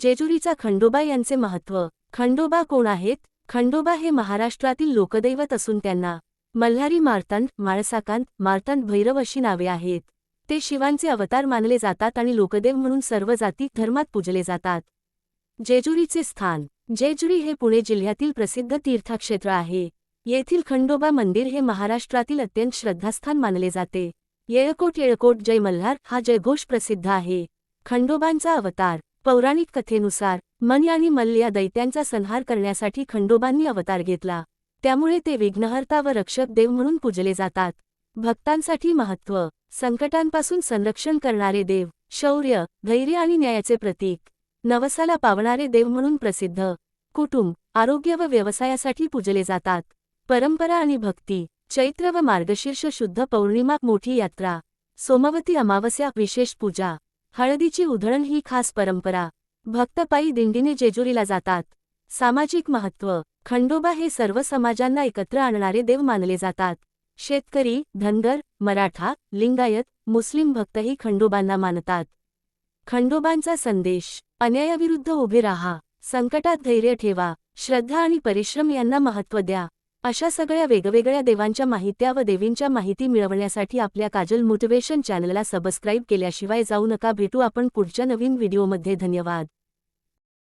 जेजुरीचा खंडोबा यांचे महत्त्व खंडोबा कोण आहेत? खंडोबा हे महाराष्ट्रातील लोकदैवत असून त्यांना मल्हारी मार्तंड माळसाकांत मार्तंड भैरव अशी नावे आहेत. ते शिवांचे अवतार मानले जातात आणि लोकदेव म्हणून सर्व जाती धर्मात पूजले जातात. जेजुरीचे स्थान. जेजुरी हे पुणे जिल्ह्यातील प्रसिद्ध तीर्थक्षेत्र आहे. येथील खंडोबा मंदिर हे महाराष्ट्रातील अत्यंत श्रद्धास्थान मानले जाते. येळकोट येळकोट जय मल्हार हा जयघोष प्रसिद्ध आहे. खंडोबांचा अवतार. पौराणिक कथेनुसार मन आणि मल्ल या दैत्यांचा संहार करण्यासाठी खंडोबांनी अवतार घेतला. त्यामुळे ते विघ्नहर्ता व रक्षक देव म्हणून पूजले जातात. भक्तांसाठी महत्त्व संकटांपासून संरक्षण करणारे देव शौर्य धैर्य आणि न्यायाचे प्रतीक. नवसाला पावणारे देव म्हणून प्रसिद्ध. कुटुंब आरोग्य व व्यवसायासाठी पूजले जातात. परंपरा आणि भक्ती चैत्र व मार्गशीर्ष शुद्ध पौर्णिमा मोठी यात्रा. सोमवती अमावस्या विशेष पूजा. हळदीची उधळण ही खास परंपरा. भक्तपायी दिंडीने जेजुरीला जातात. सामाजिक महत्त्व खंडोबा हे सर्व समाजांना एकत्र आणणारे देव मानले जातात. शेतकरी धनगर मराठा लिंगायत मुस्लिम भक्तही खंडोबांना मानतात. खंडोबांचा संदेश अन्यायाविरुद्ध उभे राहा संकटात धैर्य ठेवा श्रद्धा आणि परिश्रम यांना महत्त्व द्या. अशा सगळ्या वेगवेगळ्या देवांच्या माहित्या व देवींच्या माहिती मिळवण्यासाठी आपल्या काजल मोटिवेशन चॅनलला सबस्क्राईब केल्याशिवाय जाऊ नका. भेटू आपण पुढच्या नवीन व्हिडिओमध्ये. धन्यवाद.